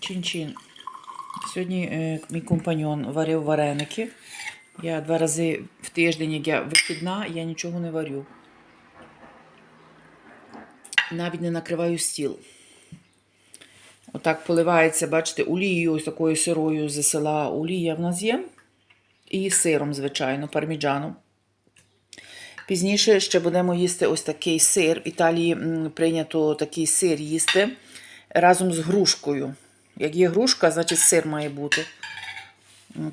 Чин-чин. Сьогодні е, мій компаньон варив вареники. Я два рази в тиждень, як я вихідна, я нічого не варю. Навіть не накриваю стіл. Отак поливається, бачите, олією ось такою сирою з села олія в нас є. І сиром, звичайно, парміджаном. Пізніше ще будемо їсти ось такий сир. В Італії прийнято такий сир їсти разом з грушкою. Як є грушка, значить сир має бути.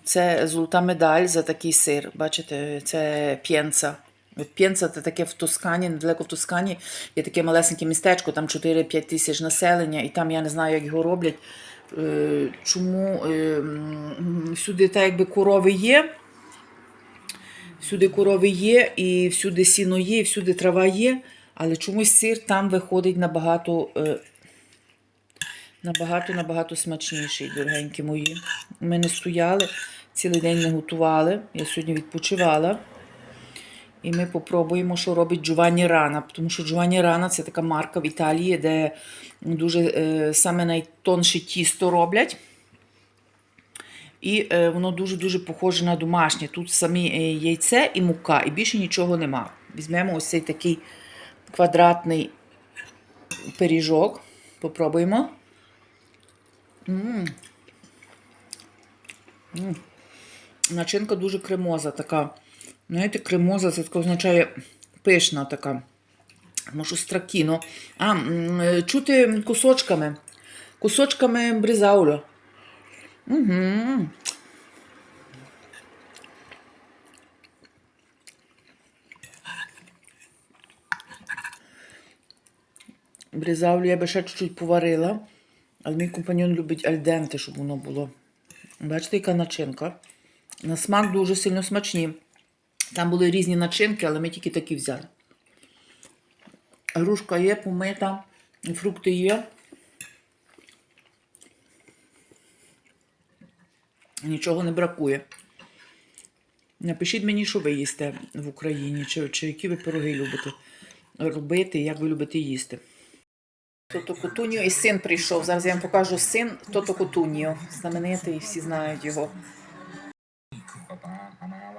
Це золота медаль за такий сир. Бачите, це п'єнца. П'єнца це таке в Тоскані, недалеко в Тоскані. Є таке малесеньке містечко, там 4-5 тисяч населення, і там я не знаю, як його роблять. Е, Чому е, всюди так якби корови є. Всюди корови є, і всюди сіно є, і всюди трава є, але чомусь сир там виходить набагато, е, набагато, набагато смачніший, дорогенькі мої. Ми не стояли, цілий день не готували. Я сьогодні відпочивала. І ми попробуємо, що робить Джованні Рана. Тому що Джованні Рана це така марка в Італії, де дуже е, саме найтонше тісто роблять. І е, воно дуже-дуже похоже на домашнє. Тут самі е, яйце і мука, і більше нічого нема. Візьмемо ось цей такий квадратний пиріжок. Попробуємо. М. М. Начинка дуже кремоза така. Знаєте, кремоза це таке означає пишна така. Може, стракіно. А, е, чути кусочками. Кусочками бризаулю. Угу. Бризавлю я би ще чуть-чуть поварила, але мій компаньон любить альденте, щоб воно було. Бачите, яка начинка. На смак дуже сильно смачні. Там були різні начинки, але ми тільки такі взяли. Грушка є, помита, фрукти є. Нічого не бракує. Напишіть мені, що ви їсте в Україні, чи, чи які ви пироги любите робити, як ви любите їсти. Тото Кутуніо і син прийшов. Зараз я вам покажу син Тото Кутуніо. Знаменитий, всі знають його.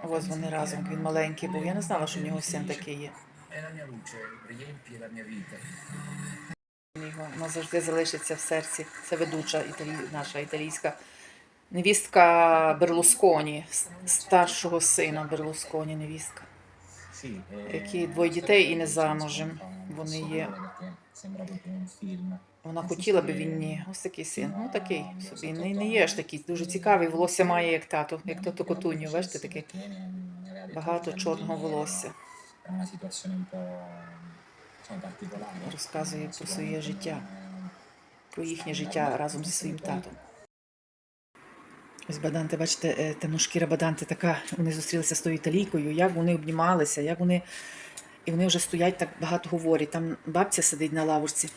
Ось вони разом, він маленький був. Я не знала, що в нього син такий є. Його назавжди залишиться в серці. Це ведуча італі... наша італійська невістка Берлусконі, старшого сина Берлусконі, невістка. Які двоє дітей і не замужем. Вони є. Sembra proprio un film. Вона хотіла би він ні. Ось такий син. Ну такий собі. Не, не є ж такий. Дуже цікавий. Волосся має як тато, як тато Котуньо. Бачите, таке багато чорного волосся. Particolare. Розказує про своє життя, про їхнє життя разом зі своїм татом. Ось Баданте, бачите, е, темношкіра Баданте така. Вони зустрілися з тою італійкою, як вони обнімалися, як вони. І вони вже стоять так багато говорять. Там бабця сидить на лавочці.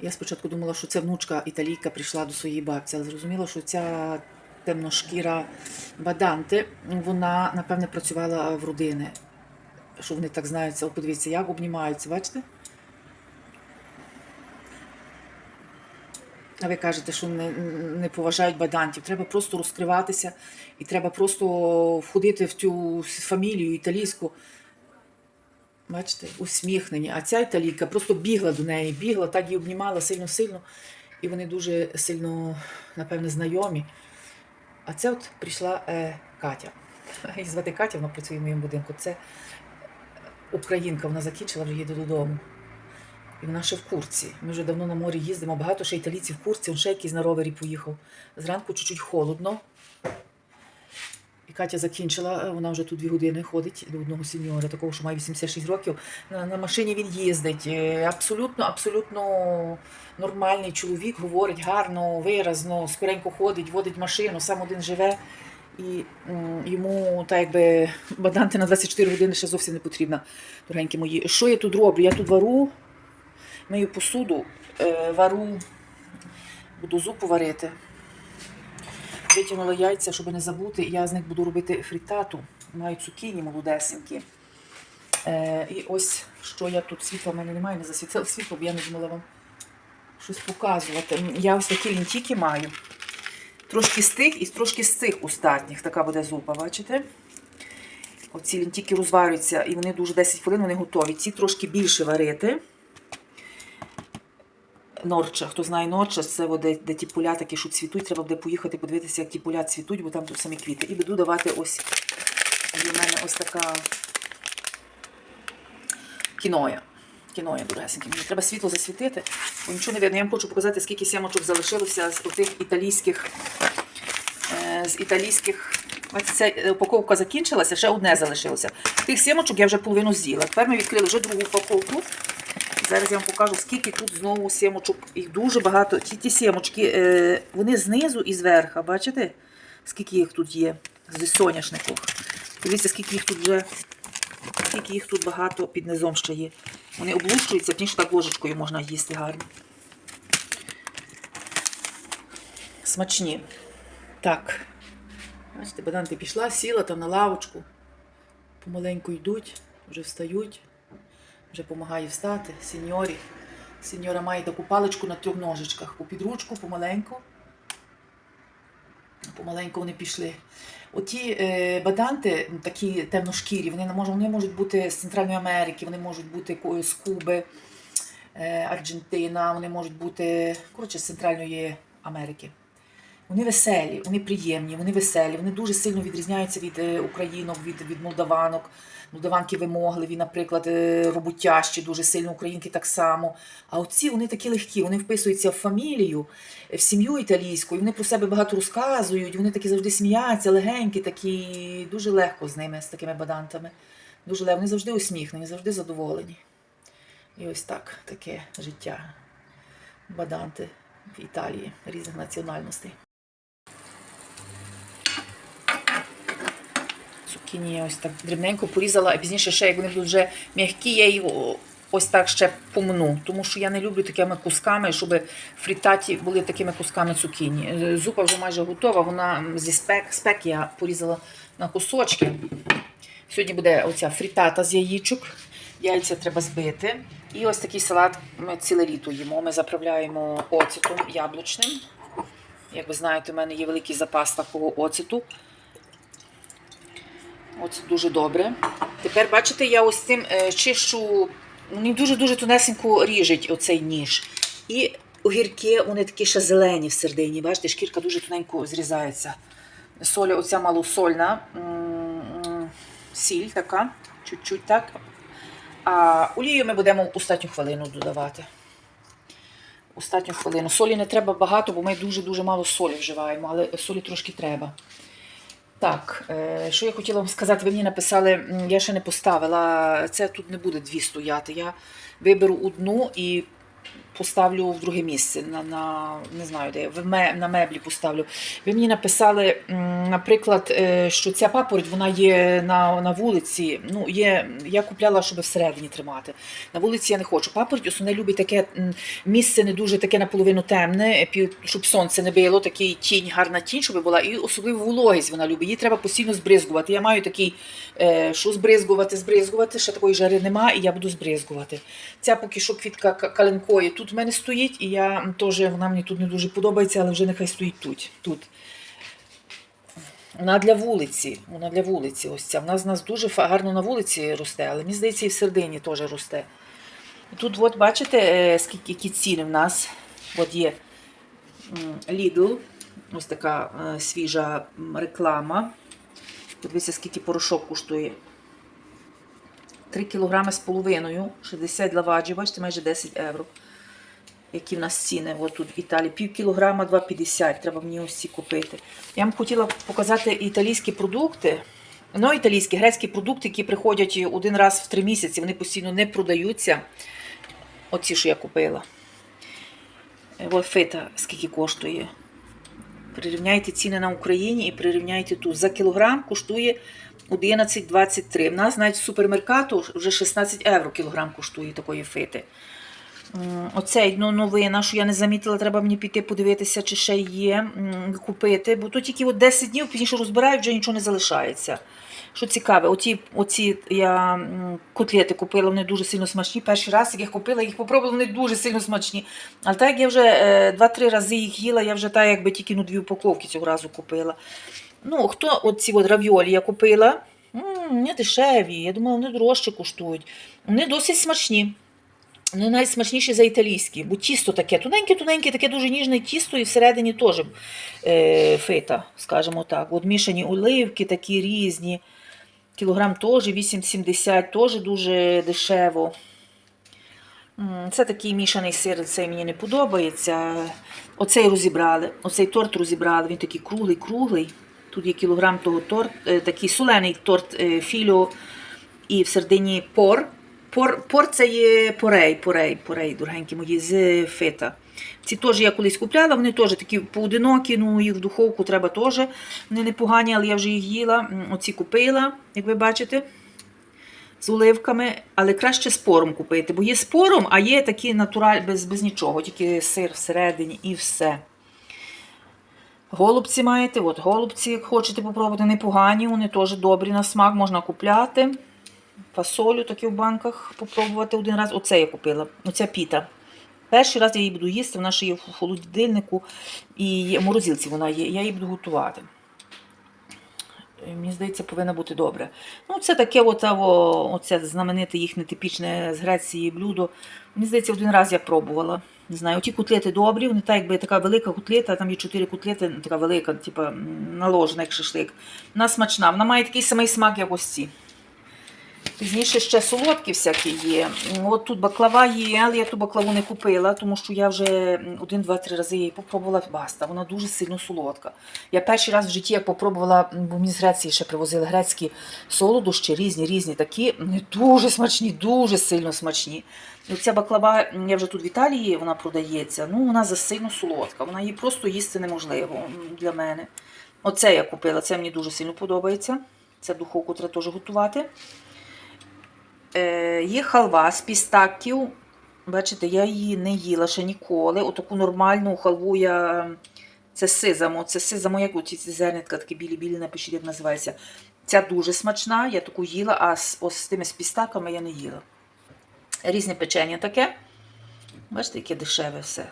Я спочатку думала, що це внучка італійка прийшла до своєї бабці, але зрозуміла, що ця темношкіра Баданте, вона, напевне, працювала в родини. Що вони так знаються, подивіться, як обнімаються, бачите? А ви кажете, що не, не поважають бадантів. Треба просто розкриватися і треба просто входити в цю фамілію італійську. Бачите, усміхнені. А ця італійка просто бігла до неї, бігла, так її обнімала сильно-сильно. І вони дуже сильно, напевне, знайомі. А це от прийшла е, Катя. Її звати Катя, вона працює в моєму будинку. Це українка, вона закінчила, вже їде додому. І вона ще в курці. Ми вже давно на морі їздимо. Багато ще італійців в курці, он ще якийсь на ровері поїхав. Зранку чуть-чуть холодно. Катя закінчила, вона вже тут дві години ходить до одного сеньора, такого, що має 86 років. На, на машині він їздить. Е, Абсолютно, абсолютно нормальний чоловік, говорить гарно, виразно, скоренько ходить, водить машину, сам один живе. І йому, так якби, баданти на 24 години ще зовсім не потрібна, дорогенькі мої. Що я тут роблю? Я тут вару, мию посуду, е, вару, буду зупу варити. Витягнула яйця, щоб не забути. Я з них буду робити фрітату. Маю цукіні молодесенькі. Е, і ось що я тут світла в мене немає, не засвітила світло, бо я не думала вам щось показувати. Я ось такі лінтіки маю. Трошки з тих і трошки з цих остатніх. Така буде зупа, бачите? Оці лінтіки розварюються і вони дуже 10 хвилин вони готові. Ці трошки більше варити. Норча, хто знає норча, це де, де ті поля такі, що цвітуть, треба буде поїхати подивитися, як ті поля цвітуть, бо там тут самі квіти. І буду давати ось є мене ось така кіноя. Кіноя, дорогесенькі. Мені треба світло засвітити, бо нічого не видно. Я вам хочу показати, скільки сімочок залишилося з тих італійських. е, З італійських. Бачите, ця упаковка закінчилася, ще одне залишилося. Тих сімочок я вже половину з'їла. Тепер ми відкрили вже другу упаковку. Зараз я вам покажу, скільки тут знову сімочок. Їх дуже багато. Ті, ті сімочки, е, вони знизу і зверху, бачите? Скільки їх тут є з соняшників. Дивіться, скільки їх тут вже, скільки їх тут багато під низом ще є. Вони облущуються, пізніше так ложечкою можна їсти гарно. Смачні. Так. Бачите, Баданти пішла, сіла там на лавочку. Помаленьку йдуть, вже встають, вже допомагає встати. Сеньорі. Сеньора має таку паличку на трьох ножичках. По підручку, помаленьку. Помаленьку вони пішли. Оті е, баданти, такі темношкірі, вони, можуть, вони можуть бути з Центральної Америки, вони можуть бути з Куби, е, Аргентина, вони можуть бути коротше, з Центральної Америки. Вони веселі, вони приємні, вони веселі, вони дуже сильно відрізняються від е, українок, від, від молдаванок. Молдаванки вимогливі, наприклад, е, роботящі, дуже сильно українки так само. А оці вони такі легкі, вони вписуються в фамілію, в сім'ю італійську, і вони про себе багато розказують, вони такі завжди сміються, легенькі, такі дуже легко з ними, з такими бадантами. Дуже легко, вони завжди усміхнені, завжди задоволені. І ось так, таке життя. Баданти в Італії різних національностей. Цукіні ось так дрібненько порізала, а пізніше ще, як вони будуть вже м'які, я їх ось так ще помну. Тому що я не люблю такими кусками, щоб фрітаті були такими кусками цукіні. Е, Зупа вже майже готова, вона зі спек, спек я порізала на кусочки. Сьогодні буде оця фрітата з яєчок. Яйця треба збити. І ось такий салат ми ціле літо їмо. Ми заправляємо оцетом яблучним. Як ви знаєте, у мене є великий запас такого оцету. Оце дуже добре. Тепер, бачите, я ось цим е, чищу, мені дуже-дуже тонесенько ріжить оцей ніж. І огірки, вони такі ще зелені всередині. Бачите, шкірка дуже тоненько зрізається. Соль, оця малосольна, сіль така, чуть-чуть так. А олію ми будемо остатню хвилину додавати. Остатню хвилину. Солі не треба багато, бо ми дуже-дуже мало солі вживаємо, але солі трошки треба. Так, е, що я хотіла вам сказати, ви мені написали, я ще не поставила, це тут не буде дві стояти. Я виберу одну і поставлю в друге місце. На, на не знаю, де на меблі поставлю. Ви мені написали, наприклад, е, що ця папороть вона є на, на вулиці. Ну, є, я купляла, щоб всередині тримати. На вулиці я не хочу. Папороть основне любить таке місце не дуже таке наполовину темне, щоб сонце не било, такий тінь, гарна тінь, щоб була, і особливо вологість вона любить. Її треба постійно збризгувати. Я маю такий, е, що збризгувати, збризгувати, ще такої жари нема, і я буду збризгувати. Ця поки що квітка ка- каленкої тут в мене стоїть, і я теж, вона мені тут не дуже подобається, але вже нехай стоїть тут. тут. Вона для вулиці. Вона для вулиці. Ось ця. Вона з нас дуже гарно на вулиці росте, але мені здається, і в середині теж росте. Тут, от, бачите, е, скільки які ціни в нас. От є Lidl, ось така е, свіжа реклама. Подивіться, скільки порошок коштує. 3 кг з половиною, 60 лаваджі, бачите, майже 10 євро. Які в нас ціни от тут в Італії. Пів кілограма 2,50. Треба мені ось ці купити. Я вам хотіла показати італійські продукти. Ну, італійські, грецькі продукти, які приходять один раз в три місяці, вони постійно не продаються. Оці, що я купила. Е, От фита скільки коштує. Прирівняйте ціни на Україні і прирівняйте тут. За кілограм коштує 11,23. В нас навіть в супермеркату вже 16 євро кілограм коштує такої фити. Оцей ну, новина, що я не замітила, треба мені піти подивитися, чи ще є купити. Бо тут тільки от 10 днів пізніше розбирають, вже нічого не залишається. Що цікаве, оці, оці я котлети купила, вони дуже сильно смачні. Перший раз, як їх купила, їх попробувала, вони дуже сильно смачні. Але так як я вже е, два-три рази їх їла, я вже так якби тільки ну, дві упаковки цього разу купила. Ну, хто оці от равіолі я купила? Не дешеві, я думала, вони дорожче коштують. Вони досить смачні. Вони навіть смачніші за італійські, бо тісто таке тоненьке-тоненьке, таке дуже ніжне тісто, і всередині теж е, фита, скажімо так. От мішані оливки такі різні. Кілограм теж 8,70, теж дуже дешево. Це такий мішаний сир, цей мені не подобається. Оцей розібрали, оцей торт розібрали, він такий круглий, круглий. Тут є кілограм того торт, е, такий солений торт е, філіо і в середині пор. Пор, пор це є порей, порей, порей, дорогенькі мої, з фета. Ці теж я колись купляла, вони теж такі поодинокі, ну їх в духовку треба теж. Вони непогані, але я вже їх їла. Оці купила, як ви бачите, з оливками, але краще з пором купити, бо є з пором, а є такі натуральні, без, без нічого, тільки сир всередині і все. Голубці маєте, от голубці, як хочете попробувати, непогані, вони теж добрі на смак, можна купляти. Фасолю такі в банках попробувати один раз. Оце я купила, оця піта. Перший раз я її буду їсти, вона ще є в холодильнику і в морозилці вона є, я її буду готувати. Е, Мені здається, повинна бути добре. Ну, це таке от, оце знамените їхнє типічне з Греції блюдо. Мені здається, один раз я пробувала. Не знаю, ті котлети добрі, вони так, якби така велика котлета, там є чотири котлети, така велика, типу, наложена, як шашлик. Вона смачна, вона має такий самий смак, як ось ці. Пізніше ще солодкі всякі є. От тут баклава є, але я ту баклаву не купила, тому що я вже один, два, три рази її попробувала баста. Вона дуже сильно солодка. Я перший раз в житті як попробувала, бо мені з Греції ще привозили грецькі солодощі, різні, різні такі. Вони дуже смачні, дуже сильно смачні. Ця баклава, я вже тут в Італії вона продається. Ну, вона засильно солодка. Вона її просто їсти неможливо для мене. Оце я купила, це мені дуже сильно подобається. Це духовку треба теж готувати. Е, є халва з пістаків. Бачите, я її не їла ще ніколи. Отаку нормальну халву я. Це сизамо. Це сизамо, як оці зернятка, такі білі-білі, напишіть, як називається. Ця дуже смачна, я таку їла, а з, ось з тими з пістаками я не їла. Різне печення таке. Бачите, яке дешеве все.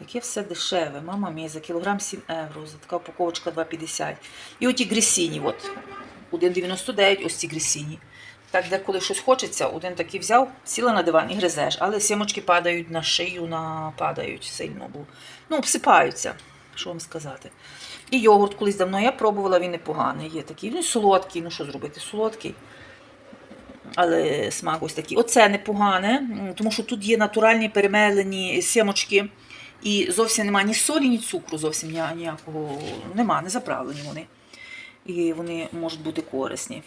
Яке все дешеве. Мама мій, за кілограм 7 євро, за така упаковочка 2,50. І оті грісіні, от. 1,99, ось ці грісіні. Так, деколи щось хочеться, один такий взяв, сіла на диван і гризеш, але сімочки падають на шию, на... падають сильно, бо ну, обсипаються, що вам сказати. І йогурт колись давно я пробувала, він непоганий. Є такий, він солодкий, ну що зробити, солодкий. Але смак ось такий. Оце непогане, тому що тут є натуральні перемелені сімочки. І зовсім немає ні солі, ні цукру, зовсім ніякого нема, не заправлені вони. І вони можуть бути корисні.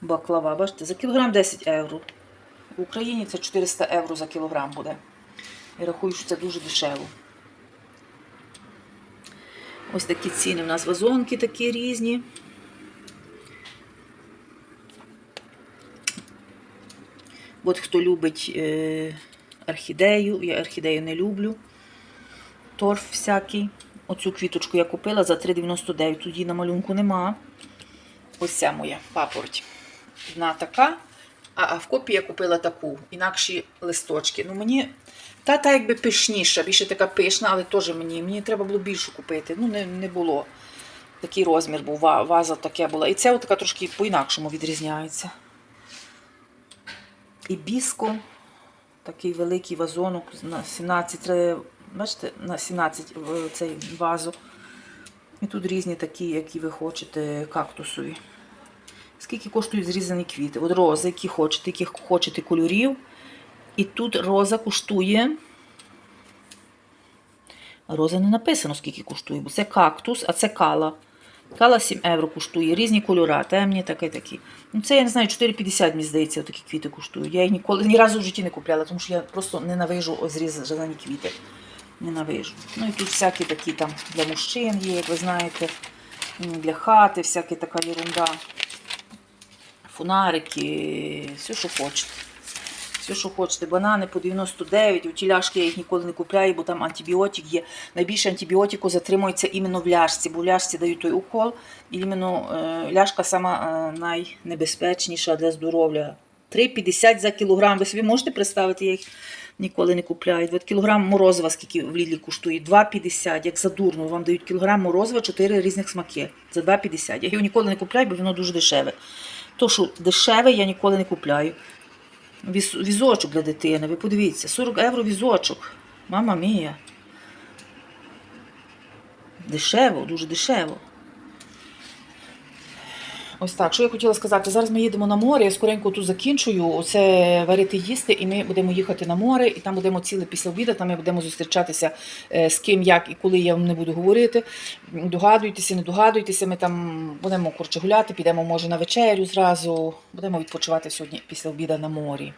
Баклава, бачите, за кілограм 10 євро. В Україні це 400 євро за кілограм буде. Я рахую, що це дуже дешево. Ось такі ціни. У нас вазонки такі різні. От хто любить е, орхідею, я орхідею не люблю. Торф всякий. Оцю квіточку я купила за 3,99. Тут її на малюнку нема. Ось ця моя папороть. Одна така. А, в копії я купила таку, інакші листочки. Ну мені та та якби пишніша, більше така пишна, але теж мені. Мені треба було більшу купити. Ну, не, не було. Такий розмір був, ваза таке була. І це така трошки по-інакшому відрізняється. І біско, такий великий вазонок на 17, бачите, на 17 в цей вазу. І тут різні такі, які ви хочете, кактусові. Скільки коштують зрізані квіти? От рози, які хочете, яких хочете кольорів. І тут роза коштує. Роза не написано, скільки коштує, бо це кактус, а це кала. Кала 7 євро коштує, різні кольори, темні, такі такі. Ну, це я не знаю, 4,50, мені здається, такі квіти коштують. Я їх ніколи ні разу в житті не купляла, тому що я просто ненавижу зрізані квіти. Ненавижу. Ну і тут всякі такі там для мужчин є, як ви знаєте, для хати, всяка така ерунда. Фонарики, все, що хочете. Все, що хочете. Банани по 99, у ті ляшки я їх ніколи не купляю, бо там антибіотик є. Найбільше антибіотику затримується іменно в ляшці, бо в ляшці дають той укол. І іменно е, ляшка сама е, найнебезпечніша для здоров'я. 3,50 за кілограм. Ви собі можете представити, я їх ніколи не купляю. От кілограм морозива, скільки в Лідлі коштує, 2,50, як за дурно. Вам дають кілограм морозива, 4 різних смаки. За 2,50. Я його ніколи не купляю, бо воно дуже дешеве. То, що дешеве, я ніколи не купляю. Віз, візочок для дитини, ви подивіться, 40 євро візочок. Мама мія. Дешево, дуже дешево. Ось так. Що я хотіла сказати? Зараз ми їдемо на море, я скоренько тут закінчую. Оце варити їсти, і ми будемо їхати на море, і там будемо ціле після обіду, там ми будемо зустрічатися е, з ким, як і коли я вам не буду говорити. Догадуйтеся, не догадуйтеся. Ми там будемо коротше гуляти, підемо може на вечерю зразу. Будемо відпочивати сьогодні після обіду на морі.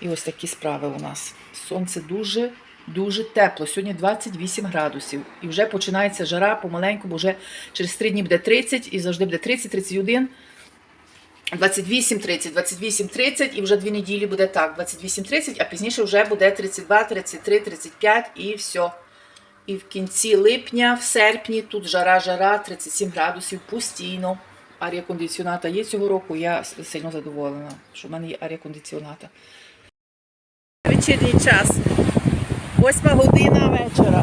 І ось такі справи у нас. Сонце дуже. Дуже тепло. Сьогодні 28 градусів. І вже починається жара помаленьку, бо вже через 3 дні буде 30 і завжди буде 30, 31, 28, 30, 28, 30 і вже дві неділі буде так. 28, 30, а пізніше вже буде 32, 33, 35 і все. І в кінці липня, в серпні, тут жара-жара, 37 градусів постійно. Арія кондиціоната є цього року. Я сильно задоволена, що в мене є арія кондиціоната. Вечірній час. Восьма година вечора.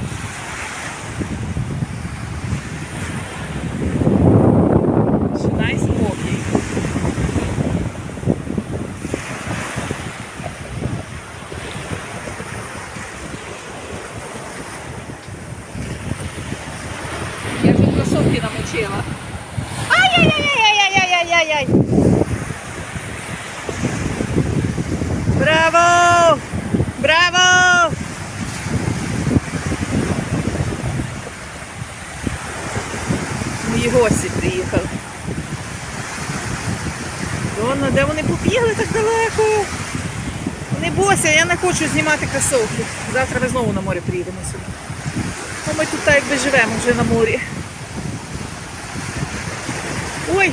Босі, я не хочу знімати кросовки. Завтра ми знову на море приїдемо сюди. Ну, ми тут так якби живемо вже на морі. Ой,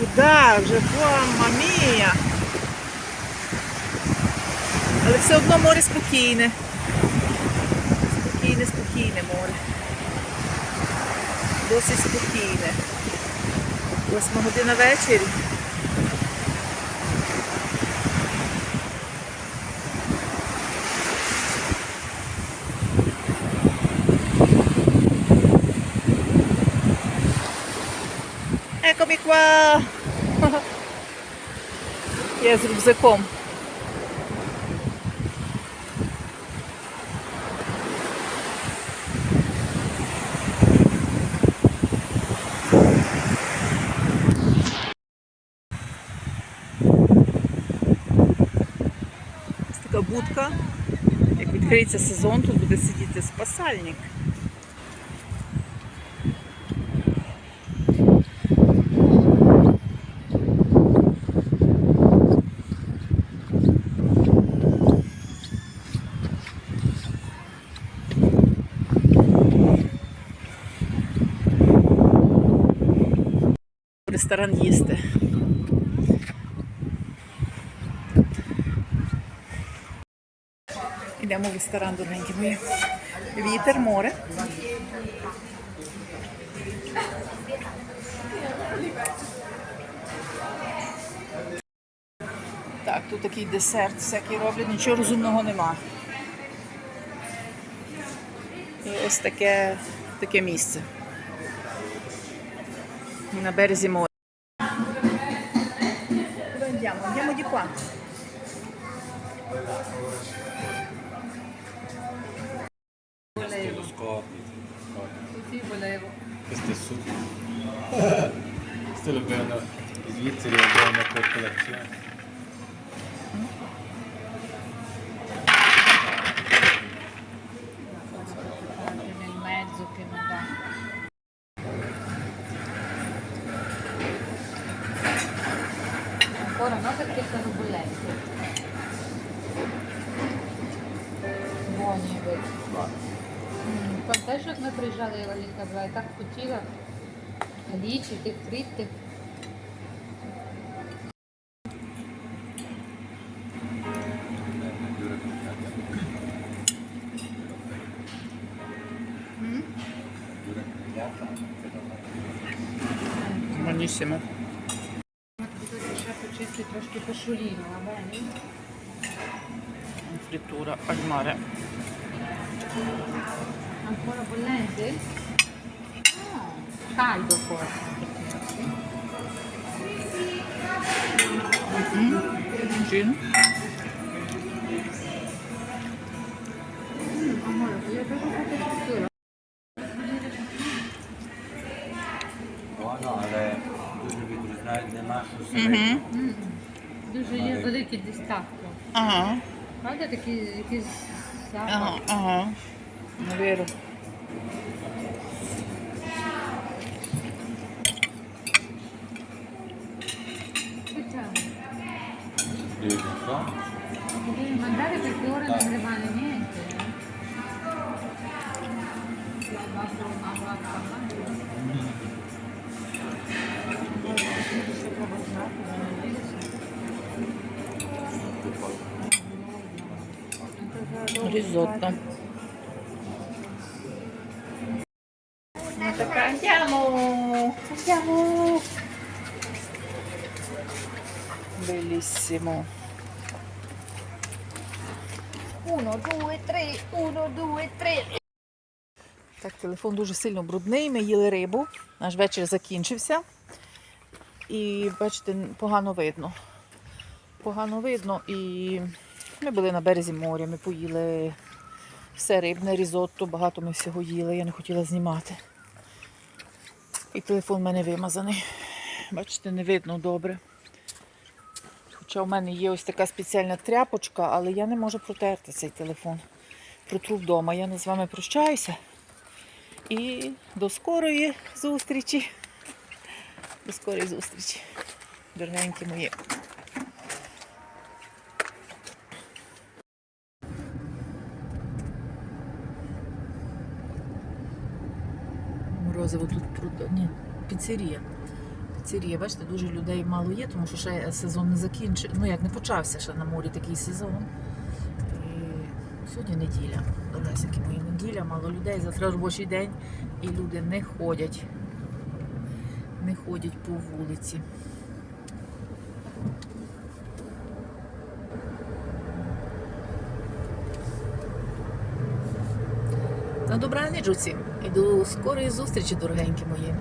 вода вже мама мія. Але все одно море спокійне. Спокійне, спокійне море. Досить спокійне. Восьма година ввечері. Eccomi! Я з рюкзаком. Така будка. Як відкриється сезон, тут буде сидіти спасальник. Ресторан їсти. Йдемо в ресторан, дорогенькі мої. Вітер, море. Так, тут такий десерт всякий роблять, нічого розумного нема. І ось таке, таке місце. На березі моря. Questo lo bevono i svizzeri lo bevono per colazione. Nel mezzo che non va. Ancora no perché sono bollenti. Buoni, vero. М, Пам'ятаєш, як ми приїжджали, я Валінка була, я так хотіла radici, te fritte. Mm. Buonissimo. Troszkę koszulino, Frittura al mare. Ancora bollente? No, caldo forse. Джин. Amore, voglio proprio fare cottura. Воно, але дуже відрізняють нема що Угу. середньо. Дуже є великий дистатко. Ага. Правда, такі якісь запах? deve fare? Devi mandare perché ora non rimane niente. risotto andiamo andiamo Bellissimo. Uno, due, tre, uno, due, tre. Так, телефон дуже сильно брудний. Ми їли рибу. Наш вечір закінчився. І бачите, погано видно. Погано видно. І ми були на березі моря, ми поїли все рибне, різотто, багато ми всього їли, я не хотіла знімати. І телефон в мене вимазаний. Бачите, не видно добре. Хоча у мене є ось така спеціальна тряпочка, але я не можу протерти цей телефон. Протру вдома. Я з вами прощаюся. І до скорої зустрічі. До скорої зустрічі, дорогенькі мої. Морозиво тут прода... Ні, піцерія. Піцерія, бачите, дуже людей мало є, тому що ще сезон не закінчив. Ну як не почався ще на морі такий сезон. І сьогодні неділя. Дорогесенькі мої неділя, мало людей. Завтра робочий день і люди не ходять. Не ходять по вулиці. На добраніч усім і до скорої зустрічі, дорогенькі мої.